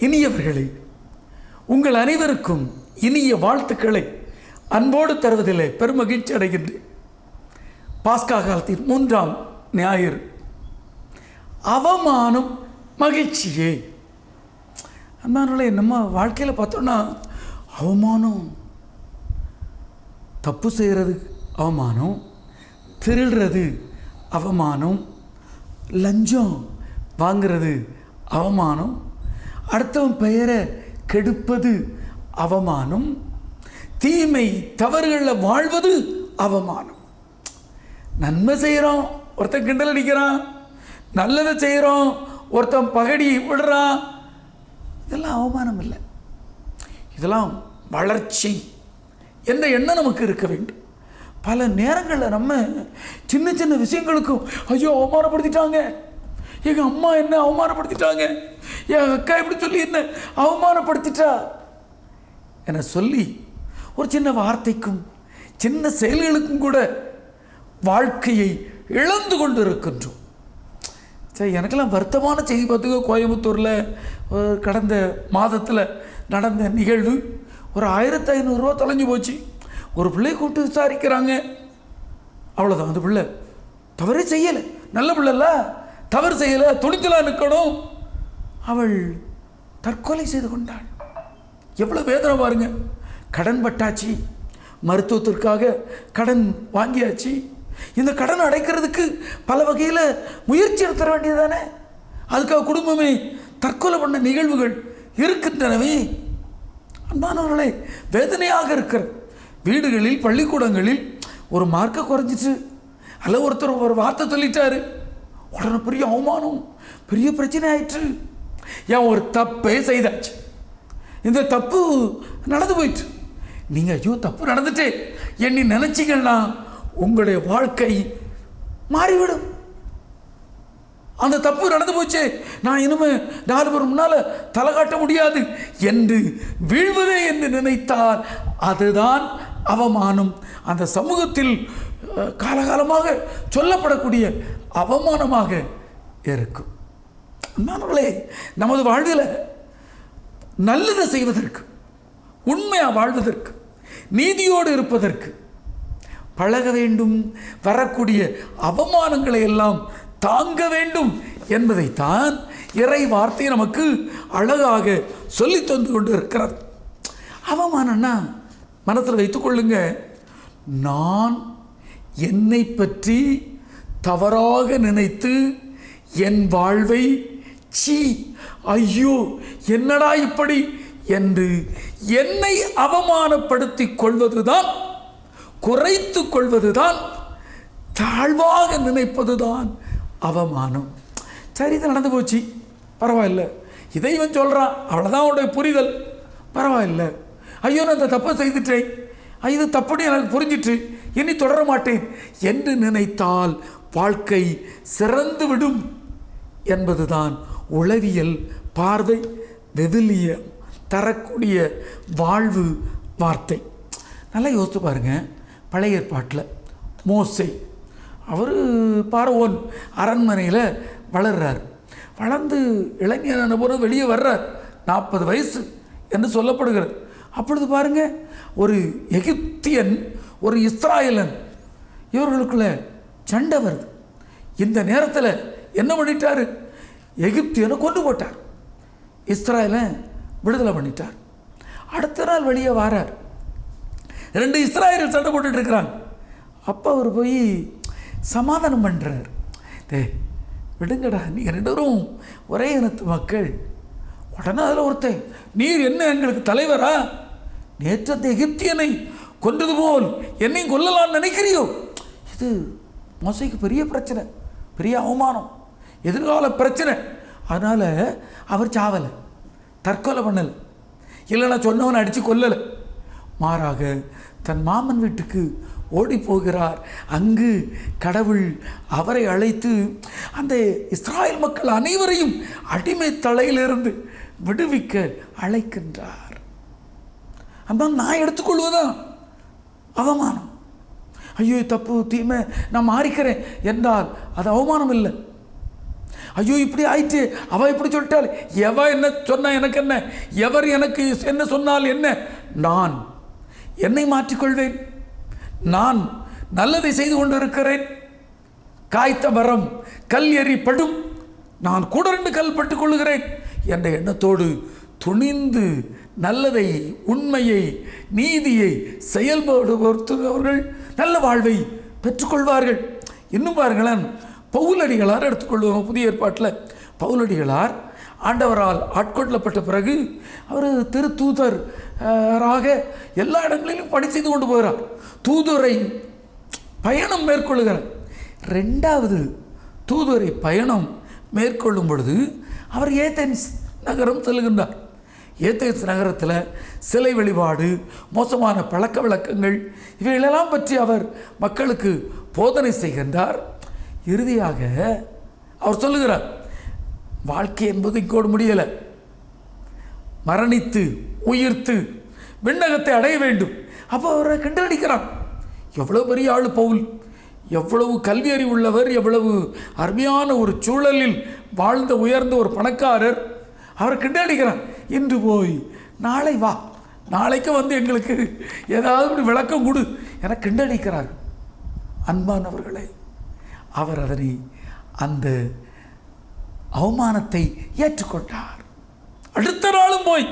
இனியவர்களே உங்கள் அனைவருக்கும் இனிய வாழ்த்துக்களை அன்போடு தருவதிலே பெருமகிழ்ச்சி அடைகின்றேன். பாஸ்கா காலத்தின் மூன்றாம் ஞாயிறு. அவமானம் மகிழ்ச்சியே. அன்பானவர்களே நம்ம வாழ்க்கையில் பார்த்தோன்னா அவமானம். தப்பு செய்கிறது அவமானம் திருடுறது அவமானம் லஞ்சம் வாங்கிறது அவமானம் அடுத்தவன் பெயரை கெடுப்பது அவமானம். தீமை தவறுகளில் வாழ்வது அவமானம். நன்மை செய்கிறோம் ஒருத்தன் கிண்டல் அடிக்கிறான். நல்லதை செய்கிறோம் ஒருத்தன் பகடி விடுறான். இதெல்லாம் அவமானம் இல்லை. இதெல்லாம் வளர்ச்சி. என்ற எண்ணம் நமக்கு இருக்க வேண்டும். பல நேரங்களில் நம்ம சின்ன சின்ன விஷயங்களுக்கும் ஐயோ அவமானப்படுத்திட்டாங்க. எங்கள் அம்மா என்ன அவமானப்படுத்திட்டாங்க? என் அக்கா இப்படி சொல்லி என்ன அவமானப்படுத்திட்டா? என சொல்லி ஒரு சின்ன வார்த்தைக்கும் சின்ன செயல்களுக்கும் கூட வாழ்க்கையை இழந்து கொண்டு இருக்கின்றோம் சரி எனக்கெல்லாம் வருத்தமான செய்தி பார்த்துக்கோ கோயம்புத்தூரில் கடந்த மாதத்தில் நடந்த நிகழ்வு. ஒரு ஆயிரத்தி ஐநூறுரூவா தொலைஞ்சு போச்சு. ஒரு பிள்ளை கூப்பிட்டு விசாரிக்கிறாங்க. அவ்வளோதான் அந்த பிள்ளை தவறே செய்யலை. நல்ல பிள்ளைல தவறு செய்யலை. துணிச்சலாக நிற்கணும் அவள் தற்கொலை செய்து கொண்டாள். எவ்வளோ வேதனை பாருங்க. கடன் பட்டாச்சு. மருத்துவத்திற்காக கடன் வாங்கியாச்சு. இந்த கடன் அடைக்கிறதுக்கு பல வகையில் முயற்சி எடுத்துட வேண்டியதானே அதுக்காக குடும்பமே தற்கொலை பண்ண நிகழ்வுகள் இருக்கின்றனவே. அன்பானவர்களே வேதனையாக இருக்கிற வீடுகளில் பள்ளிக்கூடங்களில் ஒரு மார்க்கை குறைஞ்சிட்டு அல்ல ஒருத்தர் ஒரு வார்த்தை சொல்லிட்டாரு. உடனே பெரிய அவமானம் பெரிய பிரச்சனை ஆயிற்று. ஏன் ஒரு தப்பே செய்தாச்சு. இந்த தப்பு நடந்து போயிட்டு நீங்கள் ஐயோ தப்பு நடந்துட்டே. எண்ணி நினச்சிங்கன்னா உங்களுடைய வாழ்க்கை மாறிவிடும். அந்த தப்பு நடந்து போச்சே நான் இனிமே நாலு பேர் முன்னால் தலை காட்ட முடியாது என்று வீழ்வதே என்று நினைத்தால் அதுதான் அவமானம். அந்த சமூகத்தில் காலகாலமாக சொல்லப்படக்கூடிய அவமானமாக இருக்கும். அன்பானவர்களே நமது வாழ்வில் நல்லதை செய்வதற்கு உண்மையாக வாழ்வதற்கு நீதியோடு இருப்பதற்கு பழக வேண்டும் வரக்கூடிய அவமானங்களை எல்லாம் தாங்க வேண்டும் என்பதைத்தான் இறை வார்த்தை நமக்கு அழகாக சொல்லி தந்து கொண்டு இருக்கிறது அவமானம்னா மனத்தில் வைத்துக்கொள்ளுங்க நான் என்னை பற்றி தவறாக நினைத்து என் வாழ்வை சீ. ஐயோ என்னடா இப்படி? என்று என்னை அவமானப்படுத்தி கொள்வதுதான் குறைத்து கொள்வதுதான் தாழ்வாக நினைப்பதுதான் அவமானம். சரி இது நடந்து போச்சு. பரவாயில்ல. இதை இவன் சொல்கிறான் அவ்வளோதான் உன்னுடைய புரிதல். பரவாயில்ல. ஐயோ நான் இந்த தப்பை செய்துட்டேன். ஐயோ, இது தப்புன்னு எனக்கு புரிஞ்சிட்டு இனி தொடர மாட்டேன் என்று நினைத்தால் வாழ்க்கை சிறந்து விடும் என்பதுதான் உளவியல் பார்வை வெவிலிய தரக்கூடிய வாழ்வு வார்த்தை. நல்லா யோசித்து பாருங்கள் பழைய ஏற்பாட்டில் மோசை. அவர் பார்வோன் அரண்மனையில் வளர்றார். வளர்ந்து இளைஞரான போது வெளியே வர்றார். நாற்பது வயசு என்று சொல்லப்படுகிறது. அப்பொழுது பாருங்கள் ஒரு எகிப்தியன் ஒரு இஸ்ராயலன் இவர்களுக்குள்ள சண்டை வருது. இந்த நேரத்தில் என்ன பண்ணிட்டாரு? எகிப்தியனை கொண்டு போட்டார். இஸ்ராயலை விடுதலை பண்ணிட்டார். அடுத்த நாள் வெளியே வாரார். ரெண்டு இஸ்ராயல் சண்டை போட்டுட்டு இருக்கிறாங்க. அப்போ அவர் போய் சமாதானம் பண்ணுறார் டே விடுங்கடா நீங்கள் ரெண்டு பேரும் ஒரே இனத்து மக்கள். உடனே அதில் ஒருத்தன் நீர் என்ன எங்களுக்கு தலைவரா? நேற்று அந்த எகிப்தியனை கொன்றது போல் என்னையும் கொல்லலாம்னு நினைக்கிறியோ? இது மோசைக்கு பெரிய பிரச்சனை பெரிய அவமானம். எதிர்கால பிரச்சனை. அதனால் அவர் சாவலை. தற்கொலை பண்ணலை. இல்லைன்னா சொன்னவனை அடித்து கொல்லலை. மாறாக தன் மாமன் வீட்டுக்கு ஓடி போகிறார். அங்கு கடவுள் அவரை அழைத்து அந்த இஸ்ராயல் மக்கள் அனைவரையும் அடிமை தலையிலிருந்து விடுவிக்க அழைக்கின்றார். அப்போ நான் எடுத்துக்கொள்வதா அவமானம். ஐயோ தப்பு தீமை நான் மாறிக்கிறேன் என்றால் அது அவமானம் இல்லை ஐயோ இப்படி ஆயிட்டு. அவ இப்படி சொல்லிட்டாள். எவ என்ன சொன்னால் எனக்கு என்ன? எவர் எனக்கு என்ன சொன்னால் என்ன? நான். என்னை மாற்றிக்கொள்வேன். நான் நல்லதை செய்து கொண்டிருக்கிறேன். காய்த்த மரம் கல் எறிப்படும். நான் கூட ரெண்டு கல் பட்டுக்கொள்கிறேன் என்ற எண்ணத்தோடு துணிந்து நல்லதை உண்மையை நீதியை செயல்படுபவர்கள் நல்ல வாழ்வை பெற்றுக்கொள்வார்கள் இன்னும் பாருங்களேன். பவுலடிகளார் எடுத்துக்கொள்வோம் புதிய ஏற்பாட்டில். பவுலடிகளார் ஆண்டவரால் ஆட்கொள்ளப்பட்ட பிறகு அவர் திருத்தூதர் ராக எல்லா இடங்களிலும் பணி செய்து கொண்டு போகிறார். தூதுரை பயணம் மேற்கொள்கிறார் ரெண்டாவது தூதுரை பயணம் மேற்கொள்ளும் பொழுது அவர் ஏதென்ஸ் நகரம் செல்கின்றார். ஏதென்ஸ் நகரத்தில் சிலை வழிபாடு மோசமான பழக்க வழக்கங்கள் இவைகளெல்லாம் பற்றி அவர் மக்களுக்கு போதனை செய்கின்றார். இறுதியாக அவர் சொல்லுகிறார் வாழ்க்கை என்பது இங்கோடு முடியலை. மரணித்து உயிர்த்து விண்ணகத்தை அடைய வேண்டும். அப்போ அவரை கண்டடிக்கிறான் எவ்வளவு பெரிய ஆள் பவுல். எவ்வளவு கல்வி அறிவு உள்ளவர். எவ்வளவு அருமையான ஒரு சூழலில் வாழ்ந்த உயர்ந்த ஒரு பணக்காரர். அவரை கிண்டடிக்கிறான் இன்று போய் நாளை வா. நாளைக்கு வந்து எங்களுக்கு ஏதாவது விளக்கம் கொடு. என கிண்டடிக்கிறார் அன்பானவர்களே அவர் அதனை அந்த அவமானத்தை ஏற்றுக்கொண்டார். அடுத்த நாளும் போய்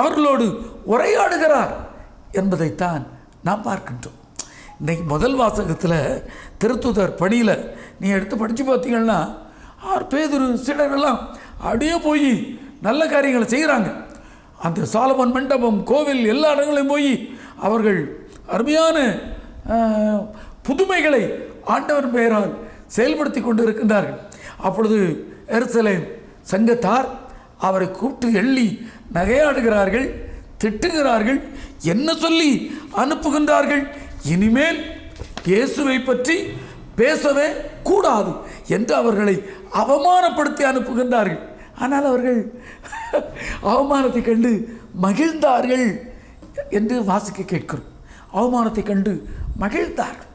அவர்களோடு உரையாடுகிறார் என்பதைத்தான் நாம் பார்க்கின்றோம். இன்றைக்கு முதல் வாசகத்தில் திருத்துதர் பணியில் நீ எடுத்து படித்து பார்த்தீங்கன்னா ஆறு பேதுரு சீடரெல்லாம் அப்படியே போய் நல்ல காரியங்களை செய்கிறாங்க அந்த சாலமன் மண்டபம் கோவில் எல்லா இடங்களையும் போய் அவர்கள் அருமையான புதுமைகளை ஆண்டவர் பெயரால் செயல்படுத்தி கொண்டு இருக்கின்றார்கள் அப்பொழுது எருசலேம் சங்கத்தார் அவரை கூப்பிட்டு எள்ளி நகையாடுகிறார்கள் திட்டுகிறார்கள் என்ன சொல்லி அனுப்புகின்றார்கள்? இனிமேல் இயேசுவை பற்றி பேசவே கூடாது என்று அவர்களை அவமானப்படுத்தி அனுப்புகின்றார்கள். ஆனால் அவர்கள் அவமானத்தை கண்டு மகிழ்ந்தார்கள் என்று வாசிக்க கேட்கிறோம். அவமானத்தை கண்டு மகிழ்ந்தார்கள்.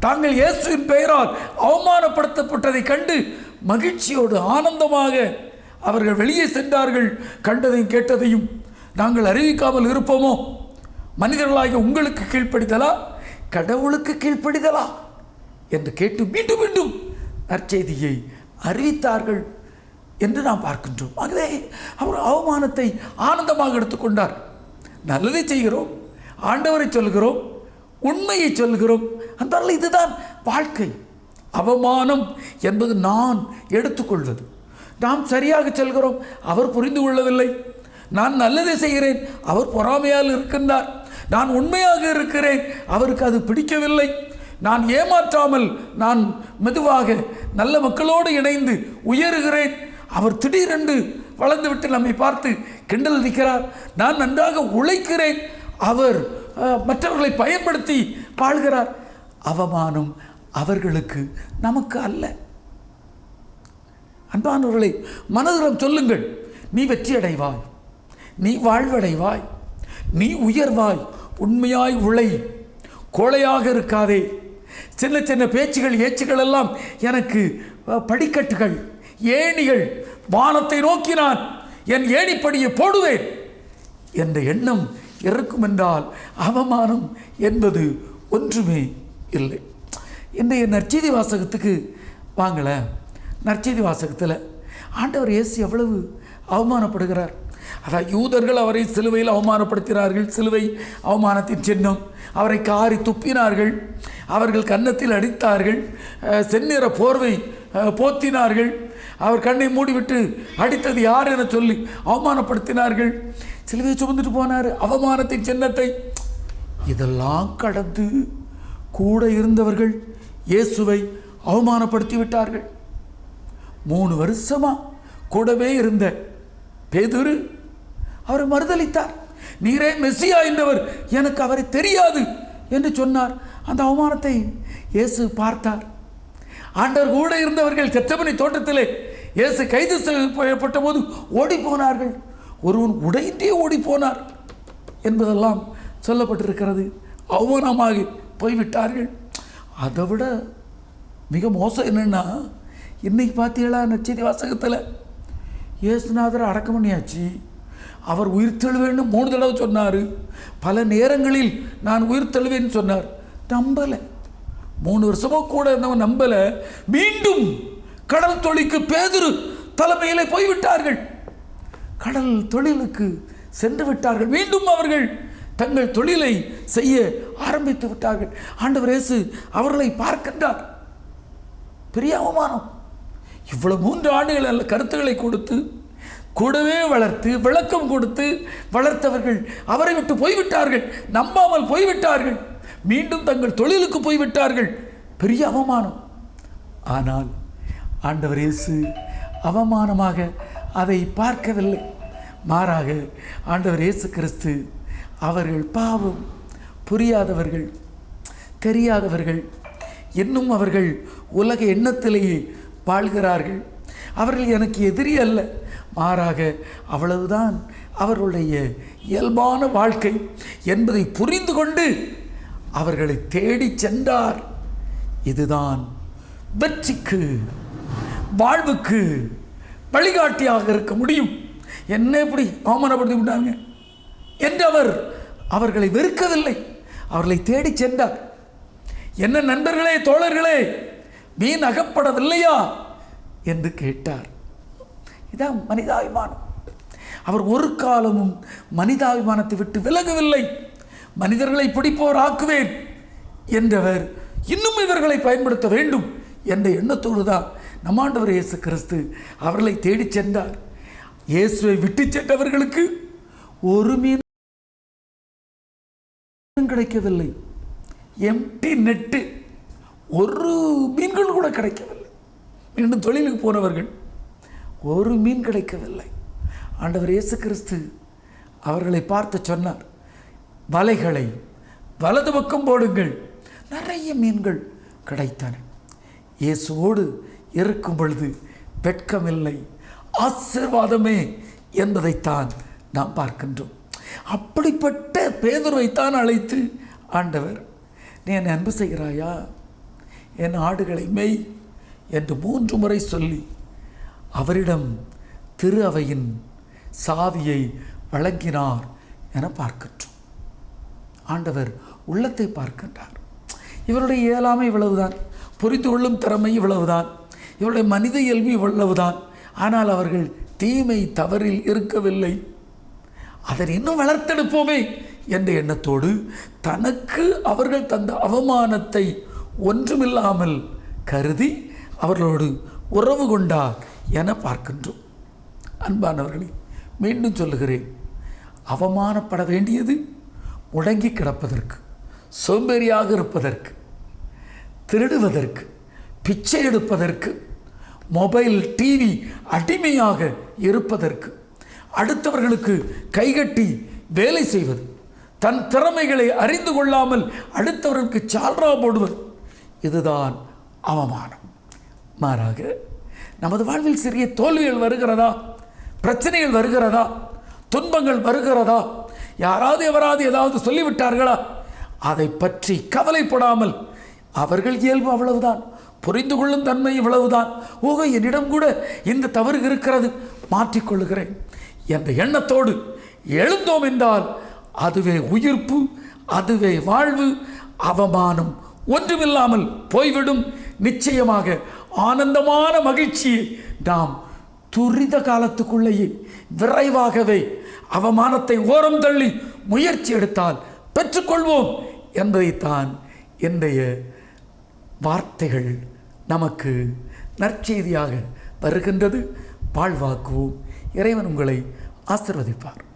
தாங்கள் இயேசுவின் பெயரால் அவமானப்படுத்தப்பட்டதை கண்டு மகிழ்ச்சியோடு ஆனந்தமாக அவர்கள் வெளியே சென்றார்கள் கண்டதையும் கேட்டதையும் நாங்கள் அறிவிக்காமல் இருப்போமோ? மனிதர்களாகிய உங்களுக்கு கீழ்ப்படிதலா? கடவுளுக்கு கீழ்ப்படிதலா? என்று கேட்டு மீண்டும் மீண்டும் நற்செய்தியை அறிவித்தார்கள் என்று நாம் பார்க்கின்றோம். ஆகவே அவர் அவமானத்தை ஆனந்தமாக எடுத்துக்கொண்டார். நல்லதை செய்கிறோம் ஆண்டவரை சொல்கிறோம் உண்மையை சொல்கிறோம். அந்த இதுதான் வாழ்க்கை. அவமானம் என்பது நான் எடுத்துக்கொள்வது. நாம் சரியாக செல்கிறோம் அவர் புரிந்து கொள்ளவில்லை. நான் நல்லதை செய்கிறேன் அவர் பொறாமையால் இருக்கின்றார். நான் உண்மையாக இருக்கிறேன் அவருக்கு அது பிடிக்கவில்லை. நான் ஏமாற்றாமல் நான் மெதுவாக நல்ல மக்களோடு இணைந்து உயருகிறேன். அவர் திடீரென்று வளர்ந்துவிட்டு நம்மை பார்த்து கிண்டல் அடிக்கிறார். நான் நன்றாக உழைக்கிறேன் அவர் மற்றவர்களை பயன்படுத்தி வாழ்கிறார். அவமானம் அவர்களுக்கு நமக்கு அல்ல. அன்பானவர்களை மனதிடம் சொல்லுங்கள். நீ வெற்றி அடைவாய் நீ வாழ்வடைவாய். நீ உயர்வாய். உண்மையாய் உழை. கோழையாக இருக்காதே. சின்ன சின்ன பேச்சுகள் ஏச்சுகள் எல்லாம் எனக்கு படிக்கட்டுகள் ஏணிகள். வானத்தை நோக்கி நான் என் ஏணிப்படியை போடுவேன். என்ற எண்ணம் இருக்கும் என்றால் அவமானம் என்பது ஒன்றுமே இல்லை. இன்றைய நற்செய்தி வாசகத்துக்கு வாங்கலை நற்செய்தி வாசகத்தில் ஆண்டவர் இயேசு எவ்வளவு அவமானப்படுகிறார். அதான் யூதர்கள் அவரை சிலுவையில் அவமானப்படுத்தினார்கள். சிலுவை அவமானத்தின் சின்னம். அவரை காரி துப்பினார்கள். அவர்கள் கன்னத்தில் அடித்தார்கள். செந்நிற போர்வை போத்தினார்கள். அவர் கண்ணை மூடிவிட்டு அடித்தது யார் என சொல்லி அவமானப்படுத்தினார்கள். சிலுவையை சுமந்துட்டு போனார். அவமானத்தின் சின்னத்தை. இதெல்லாம் கடந்து கூட இருந்தவர்கள் இயேசுவை அவமானப்படுத்தி விட்டார்கள் மூணு வருஷமா கூடவே இருந்த பேதுரு அவர் மறுதளித்தார் நீரே மெஸ்ஸியா என்றவர் எனக்கு அவரை தெரியாது என்று சொன்னார். அந்த அவமானத்தை இயேசு பார்த்தார். ஆண்டவர் கூட இருந்தவர்கள் செத்தமணி தோட்டத்திலே இயேசு கைது செய்யப்பட்ட போது ஓடி போனார்கள் ஒருவன் உடைந்தே ஓடி போனார் என்பதெல்லாம் சொல்லப்பட்டிருக்கிறது. அவமானமாகி போய்விட்டார்கள். அதை விட மிக மோசம் என்னென்னா இன்னைக்கு பார்த்தீங்களா நச்செய்தி வாசகத்தில்? இயேசுநாதர் அடக்கம் பண்ணியாச்சு. அவர் உயிர் தெழுவேன்னு மூணு தடவை சொன்னார். பல நேரங்களில் நான் உயிர் தெழுவேன்னு சொன்னார். நம்பலை. மூணு வருஷமோ கூட இருந்தவன் நம்பலை. மீண்டும் கடல் தொழிக்கு பேதுரு தலைமையிலே போய்விட்டார்கள். கடல் தொழிலுக்கு சென்று விட்டார்கள். மீண்டும் அவர்கள் தங்கள் தொழிலை செய்ய ஆரம்பித்து விட்டார்கள். ஆண்டவர் இயேசு அவர்களை பார்க்கின்றார். பெரிய அவமானம். இவ்வளவு மூன்று ஆண்டுகள் அல்ல கருத்துக்களை கொடுத்து கூடவே வளர்த்து விளக்கம் கொடுத்து வளர்த்தவர்கள் அவரை விட்டு போய்விட்டார்கள். நம்பாமல் போய்விட்டார்கள். மீண்டும் தங்கள் தொழிலுக்கு போய்விட்டார்கள். பெரிய அவமானம். ஆனால் ஆண்டவர் இயேசு அவமானமாக அதை பார்க்கவில்லை. மாறாக ஆண்டவர் இயேசு கிறிஸ்து அவர்கள் பாவம் புரியாதவர்கள் தெரியாதவர்கள் இன்னும் அவர்கள் உலக எண்ணத்திலேயே வாழ்கிறார்கள். அவர்கள் எனக்கு எதிரி அல்ல. மாறாக அவ்வளவுதான் அவர்களுடைய இயல்பான வாழ்க்கை என்பதை புரிந்து கொண்டு அவர்களை தேடிச் சென்றார். இதுதான் வெற்றிக்கு வாழ்வுக்கு வழிகாட்டியாக இருக்க முடியும். என்ன இப்படி அவமானப்படுத்தி விட்டாங்க என்றவர் அவர்களை வெறுக்கவில்லை. அவர்களை தேடிச் சென்றார். என்ன நண்பர்களே தோழர்களே மீன் அகப்படவில்லையா? என்று கேட்டார். இதான் மனிதாபிமானம். அவர் ஒரு காலமும் மனிதாபிமானத்தை விட்டு விலகவில்லை. மனிதர்களை பிடிப்போர் ஆக்குவேன் என்றவர் இன்னும் இவர்களை பயன்படுத்த வேண்டும் என்ற எண்ணத்தோடு தான் நம்மாண்டவர் இயேசு கிறிஸ்து அவர்களை தேடிச் சென்றார். இயேசுவை விட்டு சென்றவர்களுக்கு ஒரு மீன் கிடைக்கவில்லை. எம்டி நெட்டு ஒரு மீன்கள் கூட கிடைக்கவில்லை. மீண்டும் தொழிலுக்கு போனவர்கள் ஒரு மீன் கிடைக்கவில்லை. ஆண்டவர் இயேசு கிறிஸ்து அவர்களை பார்த்து சொன்னார். வலைகளை வலது பக்கம் போடுங்கள். நிறைய மீன்கள் கிடைத்தன. இயேசுவோடு இருக்கும் பொழுது வெட்கமில்லை ஆசீர்வாதமே என்பதைத்தான் நாம் பார்க்கின்றோம். அப்படிப்பட்ட பேதுருவைத்தான் அழைத்து ஆண்டவர் நீ என்னை அன்பு செய்கிறாயா? என் ஆடுகளை மெய் என்று மூன்று முறை சொல்லி அவரிடம் திரு அவையின் சாவியை வழங்கினார் என பார்க்கின்றோம். ஆண்டவர் உள்ளத்தை பார்க்கின்றார். இவருடைய இயலாமை இவ்வளவுதான் புரிந்து கொள்ளும் திறமை இவ்வளவுதான். இவருடைய மனித இயல்பு இவ்வளவுதான். ஆனால் அவர்கள் தீமை தவறில் இருக்கவில்லை. அதை இன்னும் வளர்த்தெடுப்போமே என்ற எண்ணத்தோடு தனக்கு அவர்கள் தந்த அவமானத்தை ஒன்றுமில்லாமல் கருதி அவர்களோடு உறவு கொண்டார் என பார்க்கின்றோம். அன்பானவர்களே மீண்டும் சொல்லுகிறேன். அவமானப்பட வேண்டியது முடங்கி கிடப்பதற்கு சோம்பேறியாக இருப்பதற்கு திருடுவதற்கு பிச்சை எடுப்பதற்கு மொபைல் டிவி அடிமையாக இருப்பதற்கு அடுத்தவர்களுக்கு கைகட்டி வேலை செய்வது தன் திறமைகளை அறிந்து கொள்ளாமல் அடுத்தவர்களுக்கு சால்ரா போடுவது இதுதான் அவமானம். மாறாக நமது வாழ்வில் சிறிய தோல்விகள் வருகிறதா? பிரச்சனைகள் வருகிறதா? துன்பங்கள் வருகிறதா? யாராவது எவராது ஏதாவது சொல்லிவிட்டார்களா? அதை பற்றி கவலைப்படாமல் அவர்கள் இயல்பு அவ்வளவுதான். புரிந்து கொள்ளும் தன்மை இவ்வளவுதான். ஓகோ என்னிடம் கூட இந்த தவறு இருக்கிறது. மாற்றிக்கொள்ளுகிறேன். என்ற எண்ணத்தோடு எழுந்தோம் என்றால் அதுவே உயிர்ப்பு அதுவே வாழ்வு அவமானம் ஒன்றுமில்லாமல் போய்விடும். நிச்சயமாக ஆனந்தமான மகிழ்ச்சியை நாம் துரித காலத்துக்குள்ளேயே விரைவாகவே அவமானத்தை ஓரம் தள்ளி முயற்சி எடுத்தால் பெற்றுக்கொள்வோம் என்பதைத்தான் இன்றைய வார்த்தைகள் நமக்கு நற்செய்தியாக வருகின்றது. வாழ்வாக்குவோம். இறைவன் உங்களை ஆசிர்வதிப்பார்.